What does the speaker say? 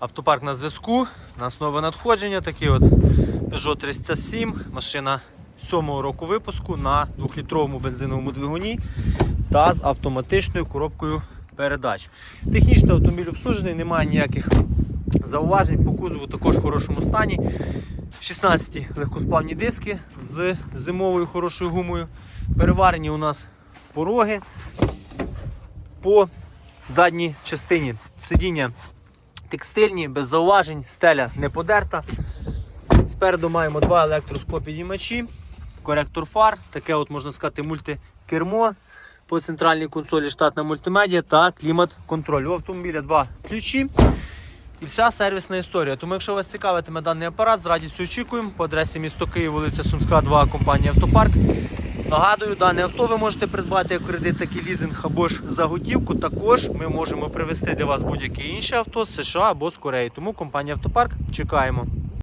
Автопарк на зв'язку. У нас нове надходження. Такий от Peugeot 307, машина 7-го року випуску на 2-літровому бензиновому двигуні та з автоматичною коробкою передач. Технічно автомобіль обслужений, немає ніяких зауважень. По кузову також в хорошому стані. 16 легкосплавні диски з зимовою хорошою гумою. Переварені у нас пороги. По задній частині сидіння текстильні, без зауважень, стеля не подерта. Спереду маємо два електросклопідіймачі, коректор фар, таке от можна сказати мультикермо. По центральній консолі штатна мультимедіа та клімат-контроль. У автомобіля два ключі і вся сервісна історія. Тому, якщо вас цікавитиме даний апарат, з радістю очікуємо по адресі місто Київ, вулиця Сумська, 2, компанія Автопарк. Нагадую, дане авто ви можете придбати як кредит, так і лізинг або ж за готівку. Також ми можемо привезти для вас будь-яке інше авто з США або з Кореї. Тому компанія Автопарк чекаємо.